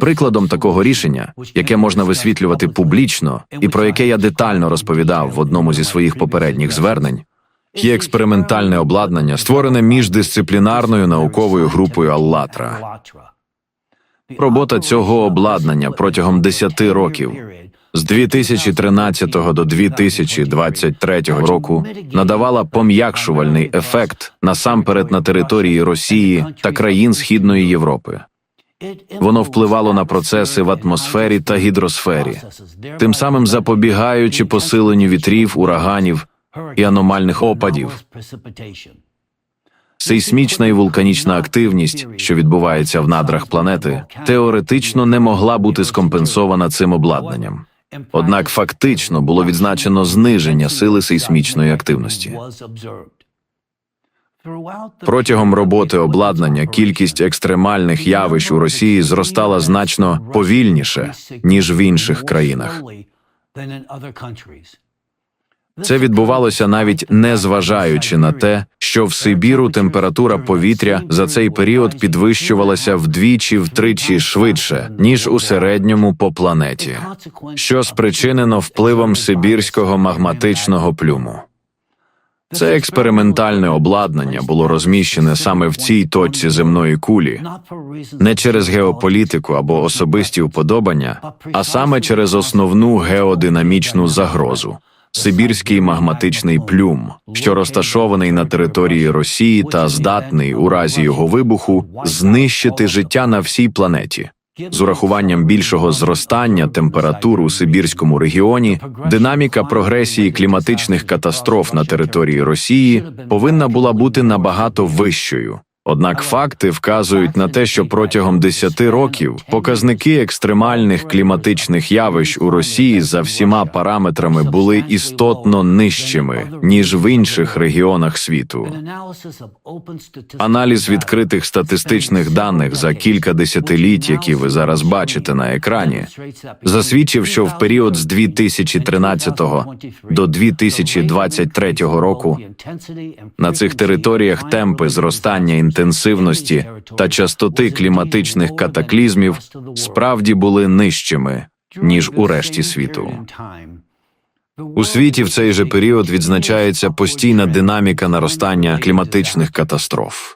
Прикладом такого рішення, яке можна висвітлювати публічно, і про яке я детально розповідав в одному зі своїх попередніх звернень, є експериментальне обладнання, створене міждисциплінарною науковою групою Аллатра. Робота цього обладнання протягом 10 років з 2013 до 2023 року надавала пом'якшувальний ефект насамперед на території Росії та країн Східної Європи. Воно впливало на процеси в атмосфері та гідросфері, тим самим запобігаючи посиленню вітрів, ураганів і аномальних опадів. Сейсмічна і вулканічна активність, що відбувається в надрах планети, теоретично не могла бути скомпенсована цим обладнанням. Однак фактично було відзначено зниження сили сейсмічної активності. Протягом роботи обладнання кількість екстремальних явищ у Росії зростала значно повільніше ніж в інших країнах. Це відбувалося навіть не зважаючи на те, що в Сибіру температура повітря за цей період підвищувалася вдвічі-втричі швидше ніж у середньому по планеті, що спричинено впливом сибірського магматичного плюму. Це експериментальне обладнання було розміщене саме в цій точці земної кулі, не через геополітику або особисті вподобання, а саме через основну геодинамічну загрозу. Сибірський магматичний плюм, що розташований на території Росії та здатний у разі його вибуху знищити життя на всій планеті. З урахуванням більшого зростання температур у Сибірському регіоні, динаміка прогресії кліматичних катастроф на території Росії повинна була бути набагато вищою. Однак факти вказують на те, що протягом 10 років показники екстремальних кліматичних явищ у Росії за всіма параметрами були істотно нижчими ніж в інших регіонах світу. Аналіз відкритих статистичних даних за кілька десятиліть, які ви зараз бачите на екрані, засвідчив, що в період з 2013 до 2023 року на цих територіях темпи зростання інтенсивності та частоти кліматичних катаклізмів справді були нижчими ніж у решті світу. У світі в цей же період відзначається постійна динаміка наростання кліматичних катастроф.